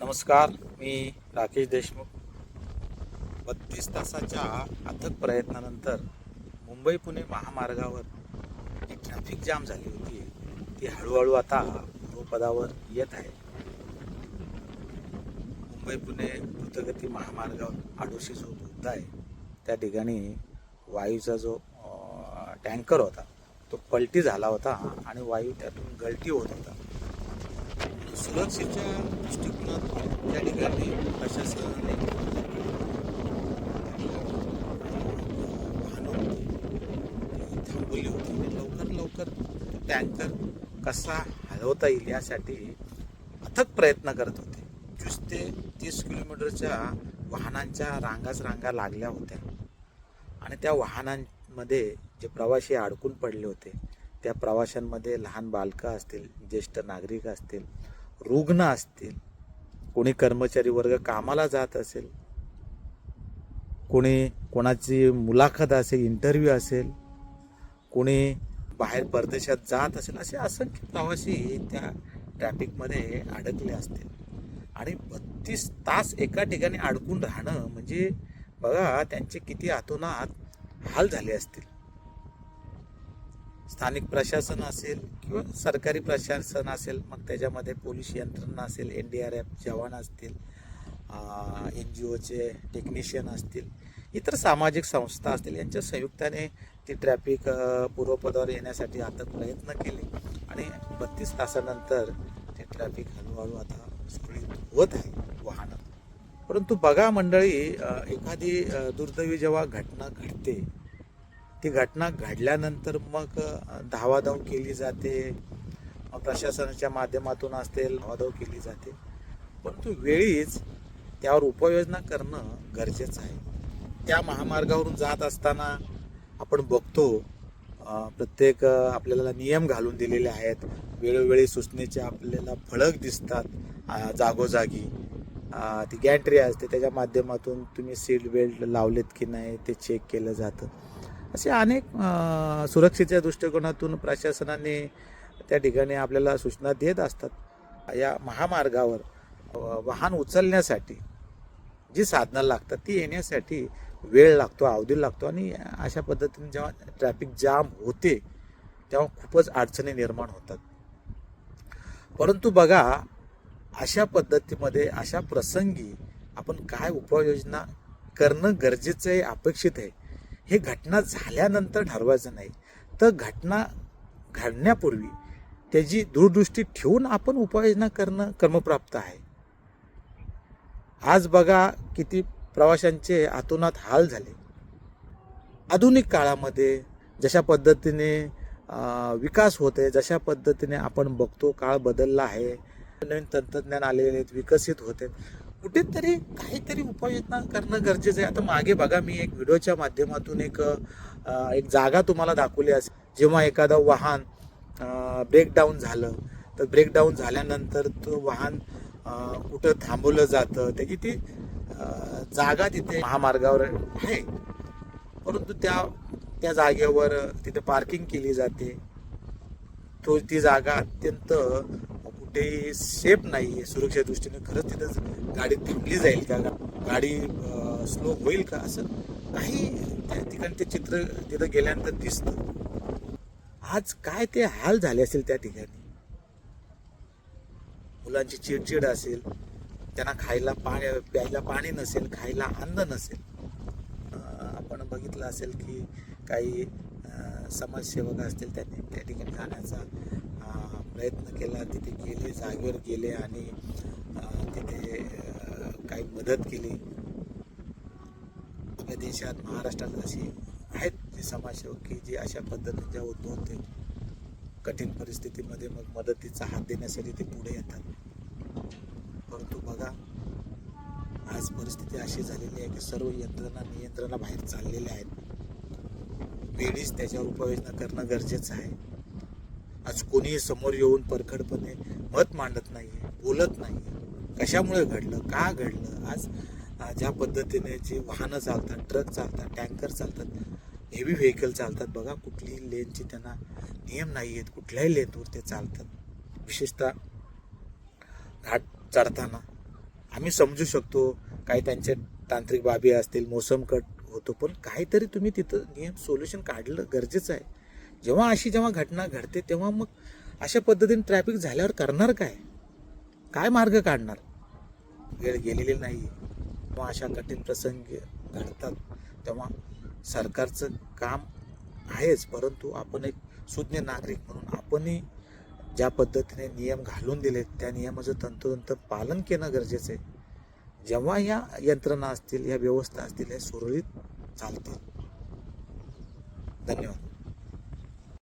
नमस्कार मी राकेश देशमुख. बत्तीस तासाच्या अथक प्रयत्नानंतर मुंबई पुणे महामार्गावर जी ट्रॅफिक जाम झाली होती ती हळूहळू आता पूर्वपदावर येत आहे. मुंबई पुणे द्रुतगती महामार्गावर आडोशी जो वृद्ध आहे त्या ठिकाणी वायूचा जो टँकर होता तो पलटी झाला होता आणि वायू त्यातून गळती होत होता. सुरक्षेच्या दृष्टिकोनातून त्या ठिकाणी प्रशासनाने वाहनं थांबवली होती. म्हणजे लवकर लवकर टँकर कसा हलवता येईल यासाठी अथक प्रयत्न करत होते. वीस ते तीस किलोमीटरच्या वाहनांच्या रांगाच रांगा लागल्या होत्या. आणि त्या वाहनांमध्ये जे प्रवासी अडकून पडले होते त्या प्रवाशांमध्ये लहान बालकं असतील ज्येष्ठ नागरिक असतील रुग्ण असतील. कोणी कर्मचारी वर्ग कामाला जात असेल. कोणी कोणाची मुलाखत असेल इंटरव्ह्यू असेल. कोणी बाहेर परदेशात जात असेल असे असंख्य प्रवासी त्या ट्रॅफिकमध्ये अडकले असतील. आणि बत्तीस तास एका ठिकाणी अडकून राहणं म्हणजे बघा त्यांचे किती आतोनात हाल झाले असतील. स्थानिक प्रशासन असेल किंवा सरकारी प्रशासन असेल मग त्याच्यामध्ये पोलीस यंत्रणा असेल एन डी आर एफ जवान असतील एन जी ओचे टेक्निशियन असतील इतर सामाजिक संस्था असतील यांच्या संयुक्ताने ती ट्रॅफिक पूर्वपदावर येण्यासाठी आता प्रयत्न केले. आणि बत्तीस तासानंतर ते ट्रॅफिक हळूहळू आता सुरळीत होत आहे वाहनं परंतु बघा मंडळी एखादी दुर्दैवी जेव्हा घटना घडते ती घटना घडल्यानंतर मग धावाधाव केली जाते. प्रशासनाच्या माध्यमातून असतील धावाधाव केली जाते. परंतु वेळीच त्यावर उपाययोजना करणं गरजेचं आहे. त्या महामार्गावरून जात असताना आपण बघतो प्रत्येक आपल्याला नियम घालून दिलेले आहेत. वेळोवेळी सूचनेचे आपल्याला फळक दिसतात जागोजागी. ती गॅन्ट्री असते त्याच्या माध्यमातून तुम्ही सीट बेल्ट लावलेत की नाही ते चेक केलं जातं. असे अनेक सुरक्षेच्या दृष्टिकोनातून प्रशासनाने त्या ठिकाणी आपल्याला सूचना देत असतात. या महामार्गावर वाहन उचलण्यासाठी जी साधनं लागतात ती येण्यासाठी वेळ लागतो अवधी लागतो आणि अशा पद्धतीने जेव्हा ट्रॅफिक जाम होते तेव्हा खूपच अडचणी निर्माण होतात. परंतु बघा अशा पद्धतीमध्ये अशा प्रसंगी आपण काय उपाययोजना करणं गरजेचं आहे अपेक्षित आहे? हे घटना झाल्यानंतर ठरवायचं नाही. तर घटना घडण्यापूर्वी त्याची दूरदृष्टी ठेवून आपण उपाययोजना करणं क्रमप्राप्त आहे. आज बघा किती प्रवाशांचे आतोनात हाल झाले. आधुनिक काळामध्ये जशा पद्धतीने विकास होते जशा पद्धतीने आपण बघतो काळ बदलला आहे. नवीन तंत्रज्ञान आलेले आहेत विकसित होते. कुठेतरी काहीतरी उपाययोजना करणं गरजेचं आहे. आता मागे बघा मी एक व्हिडिओच्या माध्यमातून एक एक जागा तुम्हाला दाखवली असेल. जेव्हा एखादं वाहन ब्रेकडाऊन झालं तर ब्रेकडाऊन झाल्यानंतर तो वाहन कुठं थांबवलं जातं त्याची ती जागा तिथे महामार्गावर आहे. परंतु त्या त्या जागेवर तिथे पार्किंग केली जाते. तो ती जागा अत्यंत कुठेही सेफ नाही आहे सुरक्षा दृष्टीने खरंच तिथंच गाडी थांबली जाईल का? गाडी स्लो होईल का? असं काही त्या ठिकाणी ते चित्र तिथं गेल्यानंतर दिसतं. आज काय ते हाल झाले असेल त्या ठिकाणी? मुलांची चिडचिड असेल त्यांना खायला पाणी प्यायला पाणी नसेल खायला अन्न नसेल. आपण बघितलं असेल की काही समाजसेवक असतील त्यांनी त्या ठिकाणी जाण्याचा प्रयत्न केला तिथे गेले जागेवर गेले आणि तिथे काही मदत केली. आपल्या देशात महाराष्ट्रात अशी आहेत जे समाजसेवक की जे अशा पद्धतीने ज्या उद्भवते कठीण परिस्थितीमध्ये मग मदतीचा हात देण्यासाठी ते पुढे येतात. परंतु बघा आज परिस्थिती अशी झालेली आहे की सर्व यंत्रणा नियंत्रणाबाहेर चाललेल्या आहेत. वेळीच त्याच्यावर उपाययोजना करणं गरजेचं आहे. आज कोणीही समोर येऊन परखडपणे मत मांडत नाही बोलत नाही कशामुळे घडलं? का घडलं? आज ज्या पद्धतीने जे वाहनं चालतात ट्रक चालतात टँकर चालतात हेवी व्हेकल चालतात बघा कुठलीही लेनची त्यांना नियम नाही आहेत कुठल्याही लेनवर ते चालतात. विशेषतः घाट चढताना. आम्ही समजू शकतो काही त्यांचे तांत्रिक बाबी असतील मोसम कट होतो पण काहीतरी तुम्ही तिथं नियम सोल्युशन काढलं गरजेचं आहे. जेव्हा अशी जेव्हा घटना घडते तेव्हा मग अशा पद्धतीने ट्रॅफिक झाल्यावर करणार काय? काय मार्ग काढणार? वेळ गेलेली नाही तेव्हा अशा कठीण प्रसंग घडतात. तेव्हा सरकारचं काम आहेच परंतु आपण एक सुज्ञ नागरिक म्हणून आपणही ज्या पद्धतीने नियम घालून दिलेत त्या नियमाचं तंतोतंत पालन करणं गरजेचं आहे. जेव्हा या यंत्रणा असतील या व्यवस्था असतील हे सुरळीत चालतील. धन्यवाद.